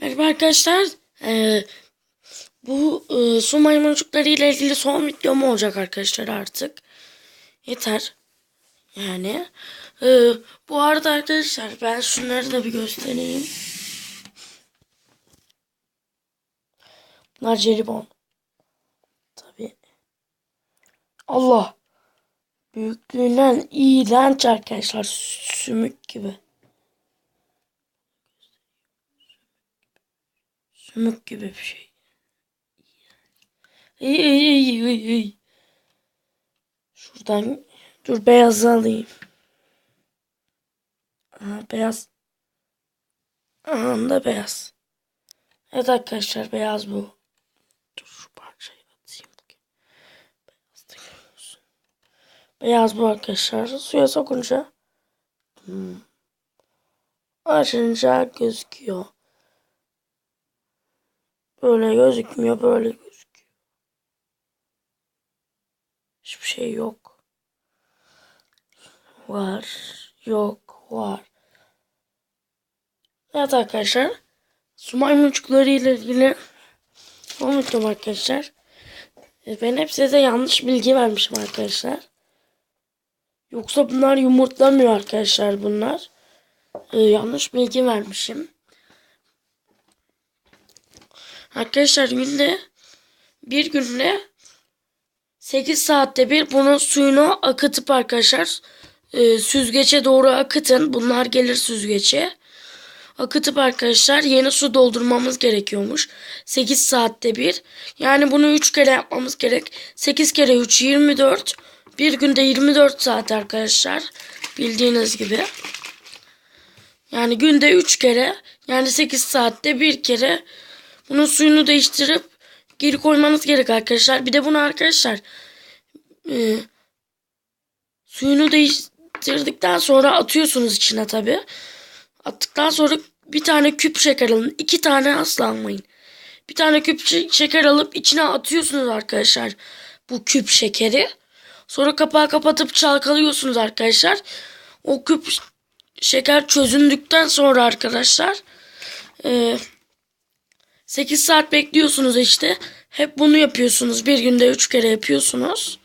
Merhaba arkadaşlar. Ee, bu e, su maymuncukları ile ilgili son videom olacak arkadaşlar artık. Yeter. Yani. Ee, bu arada arkadaşlar ben şunları da bir göstereyim. Bunlar jelibon. Tabii. Allah. Büyüklüğünden iğrenç arkadaşlar. Sümük gibi. Sümük gibi bir şey. İyi iyi iyi iyi. Şuradan dur beyazı alayım. Aha beyaz. Aha da beyaz. Evet arkadaşlar beyaz bu. Dur şu parçayı atayım. Beyaz da görüyorsun. Beyaz bu arkadaşlar. Suya sokunca hmm. açınca gözüküyor. Böyle gözükmüyor, böyle gözüküyor. Hiçbir şey yok. Var, yok, var. Evet arkadaşlar. Su maymuncukları ile ilgili unuttum arkadaşlar. E, Ben hep size yanlış bilgi vermişim arkadaşlar. Yoksa bunlar yumurtlamıyor arkadaşlar bunlar. E, yanlış bilgi vermişim. Arkadaşlar günde bir günde 8 saatte bir bunun suyunu akıtıp arkadaşlar e, süzgece doğru akıtın. Bunlar gelir süzgece. Akıtıp arkadaşlar yeni su doldurmamız gerekiyormuş. 8 saatte bir. Yani bunu 3 kere yapmamız gerek. 8 kere 3 24. Bir günde 24 saat arkadaşlar. Bildiğiniz gibi. Yani günde 3 kere yani 8 saatte bir kere bunun suyunu değiştirip geri koymanız gerek arkadaşlar. Bir de bunu arkadaşlar e, suyunu değiştirdikten sonra atıyorsunuz içine tabi. Attıktan sonra bir tane küp şeker alın. iki tane asla almayın. Bir tane küp şe- şeker alıp içine atıyorsunuz arkadaşlar. Bu küp şekeri. Sonra kapağı kapatıp çalkalıyorsunuz arkadaşlar. O küp şeker çözündükten sonra arkadaşlar eee 8 saat bekliyorsunuz işte. Hep bunu yapıyorsunuz. Bir günde 3 kere yapıyorsunuz.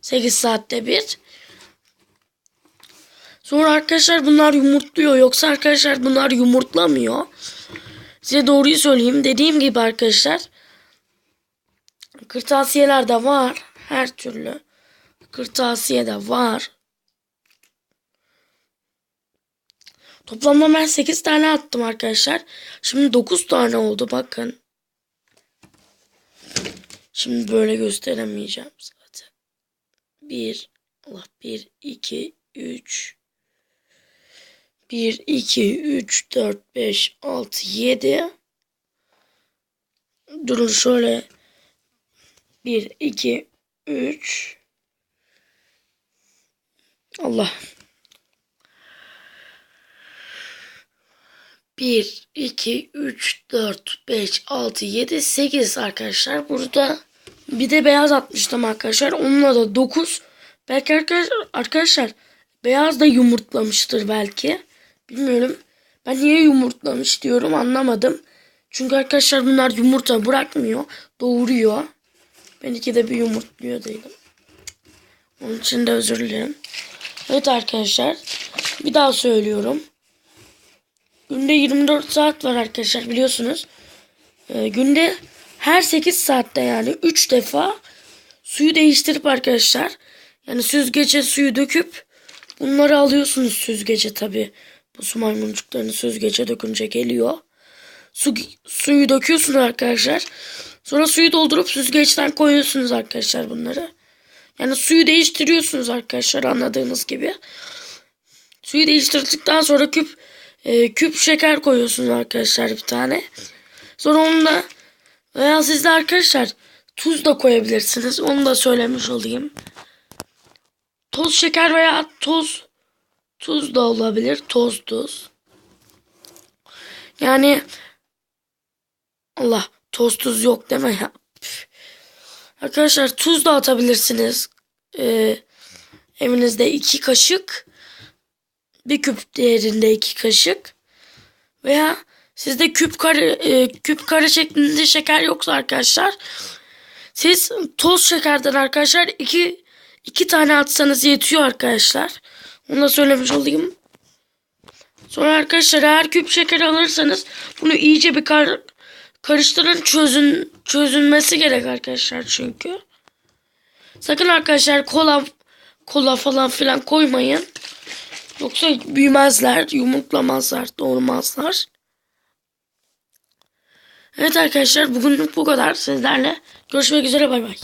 8 saatte bir. Sonra arkadaşlar bunlar yumurtluyor. Yoksa arkadaşlar bunlar yumurtlamıyor. Size doğruyu söyleyeyim. Dediğim gibi arkadaşlar. Kırtasiyeler de var. Her türlü. Kırtasiye de var. Toplamda ben 8 tane attım arkadaşlar. Şimdi 9 tane oldu bakın. Şimdi böyle gösteremeyeceğim zaten. 1 Allah 1 2 3 1 2 3 4 5 6 7 Durun şöyle 1 2 3 Allah 1, 2, 3, 4, 5, 6, 7, 8 arkadaşlar. Burada bir de beyaz atmıştım arkadaşlar. Onunla da 9. Belki arkadaşlar, arkadaşlar beyaz da yumurtlamıştır belki. Bilmiyorum. Ben niye yumurtlamış diyorum anlamadım. Çünkü arkadaşlar bunlar yumurta bırakmıyor. Doğuruyor. Ben iki de bir yumurtluyor değilim. Onun için de özür dilerim. Evet arkadaşlar. Bir daha söylüyorum. Günde 24 saat var arkadaşlar biliyorsunuz. Ee, günde her 8 saatte yani 3 defa suyu değiştirip arkadaşlar yani süzgece suyu döküp bunları alıyorsunuz süzgece tabi. Bu su maymuncuklarını süzgece dökünce geliyor. Su, suyu döküyorsunuz arkadaşlar. Sonra suyu doldurup süzgeçten koyuyorsunuz arkadaşlar bunları. Yani suyu değiştiriyorsunuz arkadaşlar anladığınız gibi. Suyu değiştirdikten sonra küp e, küp şeker koyuyorsunuz arkadaşlar bir tane. Sonra onu da veya siz de arkadaşlar tuz da koyabilirsiniz. Onu da söylemiş olayım. Toz şeker veya toz tuz da olabilir. Toz tuz. Yani Allah toz tuz yok deme ya. Arkadaşlar tuz da atabilirsiniz. Ee, evinizde iki kaşık bir küp değerinde iki kaşık veya Sizde küp kare e, küp kare şeklinde şeker yoksa arkadaşlar siz toz şekerden arkadaşlar iki iki tane atsanız yetiyor arkadaşlar. Onu da söylemiş olayım. Sonra arkadaşlar eğer küp şeker alırsanız bunu iyice bir kar, karıştırın çözün çözülmesi gerek arkadaşlar çünkü. Sakın arkadaşlar kola kola falan filan koymayın. Yoksa büyümezler, yumurtlamazlar, doğurmazlar. Evet arkadaşlar bugünlük bu kadar sizlerle. Görüşmek üzere bay bay.